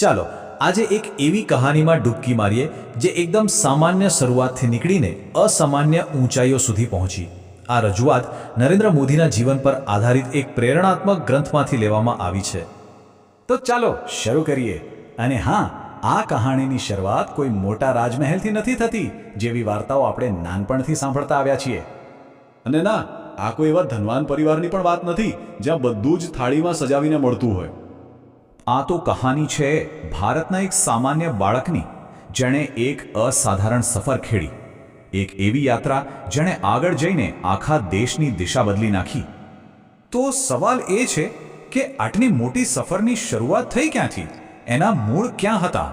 ચાલો, આજે એક એવી કહાનીમાં ડૂબકી મારીએ, જે એકદમ સામાન્ય શરૂઆતથી નીકળીને અસામાન્ય ઊંચાઈઓ સુધી પહોંચી. આ રજૂઆત નરેન્દ્ર મોદીના જીવન પર આધારિત એક પ્રેરણાત્મક ગ્રંથમાંથી લેવામાં આવી છે. તો ચાલો, શરૂ કરીએ. અને હા, આ કહાણીની શરૂઆત કોઈ મોટા રાજમહેલથી નથી થતી, જેવી વાર્તાઓ આપણે નાનપણથી સાંભળતા આવ્યા છીએ. અને ના, આ કોઈ એવા ધનવાન પરિવારની પણ વાત નથી, જ્યાં બધું જ થાળીમાં સજાવીને મળતું હોય. આ તો કહાની છે ભારતના એક સામાન્ય બાળકની, જેણે એક અસાધારણ સફર ખેડી. એક એવી યાત્રા જેણે આગળ જઈને આખા દેશની દિશા બદલી નાખી. તો સવાલ એ છે કે આટલી મોટી સફરની શરૂઆત થઈ ક્યાંથી? એના મૂળ ક્યાં હતા?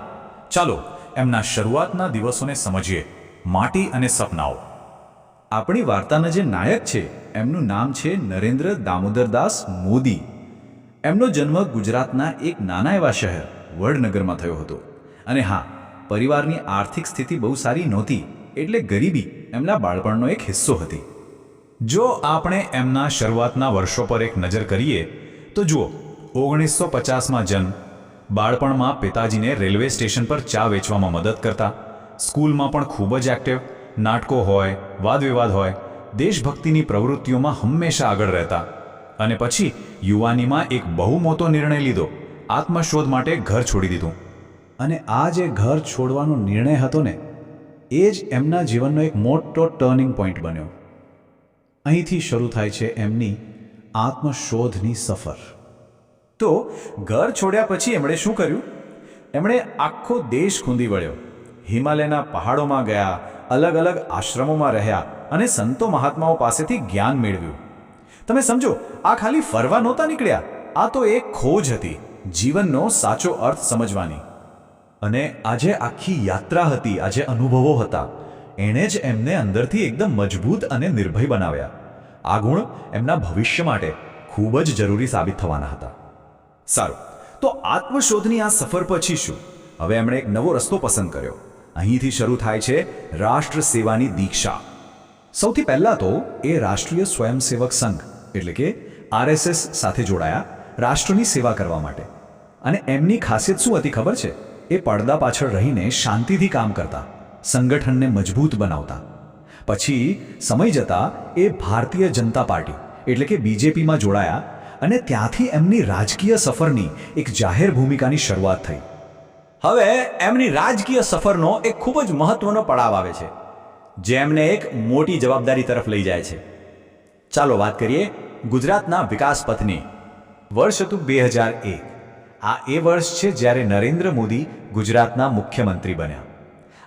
ચાલો એમના શરૂઆતના દિવસોને સમજીએ. માટી અને સપનાઓ. આપણી વાર્તાના જે નાયક છે, એમનું નામ છે નરેન્દ્ર દામોદરદાસ મોદી. એમનો જન્મ ગુજરાતના એક નાના એવા શહેર, વડનગરમાં થયો હતો. અને હા, પરિવારની આર્થિક સ્થિતિ બહુ સારી નહોતી, એટલે ગરીબી એમના બાળપણનો એક હિસ્સો હતી. જો આપણે એમના શરૂઆતના વર્ષો પર એક નજર કરીએ, તો જુઓ, ઓગણીસો પચાસમાં જન્મ, બાળપણમાં પિતાજીને રેલવે સ્ટેશન પર ચા વેચવામાં મદદ કરતા, સ્કૂલમાં પણ ખૂબ જ એક્ટિવ, નાટકો હોય, વાદવિવાદ હોય, દેશભક્તિની પ્રવૃત્તિઓમાં હંમેશા આગળ રહેતા. અને પછી યુવાનીમાં એક બહુ મોટો નિર્ણય લીધો. આત્મશોધ માટે ઘર છોડી દીધું. અને આ જે ઘર છોડવાનો નિર્ણય હતો ને, એ જ એમના જીવનનો એક મોટો ટર્નિંગ પોઈન્ટ બન્યો. અહીંથી શરૂ થાય છે એમની આત્મશોધની સફર. તો ઘર છોડ્યા પછી એમણે શું કર્યું? એમણે આખો દેશ ખૂંદી વળ્યો. હિમાલયના પહાડોમાં ગયા અલગ અલગ આશ્રમોમાં રહ્યા અને સંતો મહાત્માઓ પાસેથી જ્ઞાન મેળવ્યું. તમે સમજો, આ ખાલી ફરવા નહોતા નીકળ્યા. આ તો એક ખોજ હતી, જીવનનો સાચો અર્થ સમજવાની. અને આજે આખી યાત્રા હતી, આજે અનુભવો હતા. એણે જ એમને અંદરથી એકદમ મજબૂત અને નિર્ભય બનાવ્યા. આ ગુણ એમના ભવિષ્ય માટે ખૂબ જ જરૂરી સાબિત થવાના હતા. સારું, તો આત્મશોધની આ સફર પછી શું? હવે એમણે એક નવો રસ્તો પસંદ કર્યો. અહીંથી શરૂ થાય છે રાષ્ટ્ર સેવાની દીક્ષા. સૌથી પહેલાં તો એ રાષ્ટ્રીય સ્વયંસેવક સંઘ. એટલે કે આરએસએસ સાથે જોડાયા રાષ્ટ્રની સેવા કરવા માટે. અને એમની ખાસિયત શું હતી ખબર છે? એ પડદા પાછળ રહીને શાંતિથી કામ કરતા, સંગઠનને મજબૂત બનાવતા. પછી સમય જતા એ ભારતીય જનતા પાર્ટી, એટલે કે બીજેપીમાં જોડાયા અને ત્યાંથી એમની રાજકીય સફરની એક જાહેર ભૂમિકાની શરૂઆત થઈ. હવે એમની રાજકીય સફરનો એક ખૂબ જ મહત્વનો પડાવ આવે છે, જે એમને એક મોટી જવાબદારી તરફ લઈ જાય છે. ચાલો વાત કરીએ ગુજરાતના વિકાસ પથની. વર્ષ હતું બે હજાર એક. આ એ વર્ષ છે જ્યારે નરેન્દ્ર મોદી ગુજરાતના મુખ્યમંત્રી બન્યા.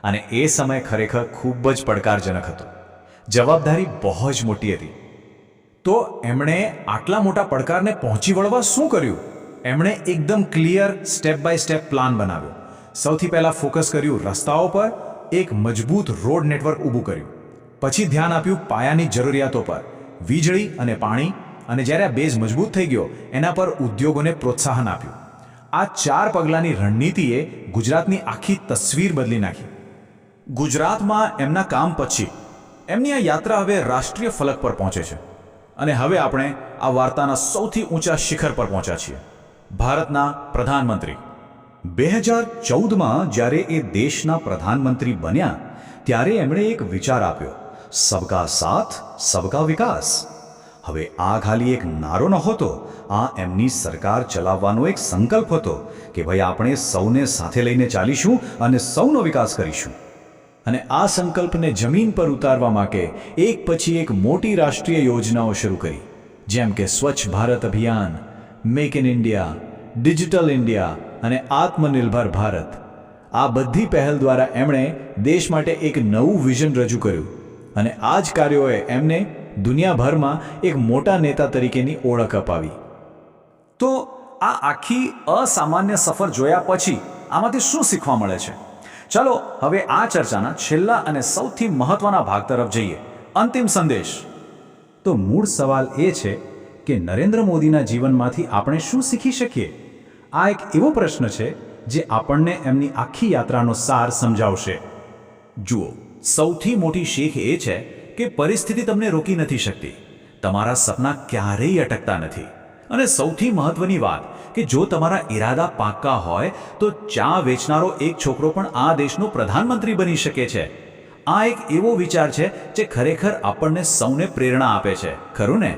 અને એ સમય ખરેખર ખૂબ જ પડકારજનક હતો. જવાબદારી બહુ જ મોટી હતી. તો એમણે આટલા મોટા પડકારને પહોંચી વળવા શું કર્યું? એમણે એકદમ clear step by step plan બનાવ્યો. સૌથી પહેલાં ફોકસ કર્યું રસ્તાઓ પર, એક મજબૂત રોડ નેટવર્ક ઊભું કર્યું. પછી ધ્યાન આપ્યું પાયાની જરૂરિયાતો પર. વીજળી અને પાણી અને જ્યારે આ બેઝ મજબૂત થઈ ગયો, એના પર ઉદ્યોગોને પ્રોત્સાહન આપ્યું. આ ચાર પગલાંની રણનીતિએ ગુજરાતની આખી તસવીર બદલી નાખી. ગુજરાતમાં એમના કામ પછી, એમની આ યાત્રા હવે રાષ્ટ્રીય ફલક પર પહોંચે છે. અને હવે આપણે આ વાર્તાના સૌથી ઊંચા શિખર પર પહોંચ્યા છીએ. ભારતના પ્રધાનમંત્રી. બે હજાર ચૌદમાં જ્યારે એ દેશના પ્રધાનમંત્રી બન્યા, ત્યારે એમણે એક વિચાર આપ્યો. સબકા સાથ સબકા વિકાસ હવે આ ખાલી એક નારો નહોતો આ એમની સરકાર ચલાવવાનો એક સંકલ્પ હતો કે ભાઈ આપણે સૌને સાથે લઈને ચાલીશું અને સૌનો વિકાસ કરીશું અને આ સંકલ્પને જમીન પર ઉતારવા માટે એક પછી એક મોટી રાષ્ટ્રીય યોજનાઓ શરૂ કરી જેમ કે Swachh Bharat Abhiyan make in India digital India અને આત્મનિર્ભર ભારત આ બધી પહેલ દ્વારા એમણે દેશ માટે એક નવું વિઝન રજૂ કર્યું અને આ જ કાર્યોએ એમને દુનિયાભરમાં એક મોટા નેતા તરીકેની ઓળખ અપાવી. તો આ આખી અસામાન્ય સફર જોયા પછી આમાંથી શું શીખવા મળે છે? ચાલો હવે આ ચર્ચાના છેલ્લા અને સૌથી મહત્વના ભાગ તરફ જઈએ. અંતિમ સંદેશ. તો મૂળ સવાલ એ છે કે નરેન્દ્ર મોદીના જીવનમાંથી આપણે શું શીખી શકીએ? આ એક એવો પ્રશ્ન છે જે આપણને એમની આખી યાત્રાનો સાર સમજાવશે. જુઓ. સૌથી મોટી શીખ એ છે કે પરિસ્થિતિ તમને રોકી નથી શકતી. તમારા સપના ક્યારેય અટકતા નથી. અને સૌથી મહત્વની વાત કે જો તમારા ઈરાદા પાક્કા હોય, તો ચા વેચનારો એક છોકરો પણ આ દેશનો પ્રધાનમંત્રી બની શકે છે. આ એક એવો વિચાર છે જે ખરેખર આપણને સૌને પ્રેરણા આપે છે. ખરું ને?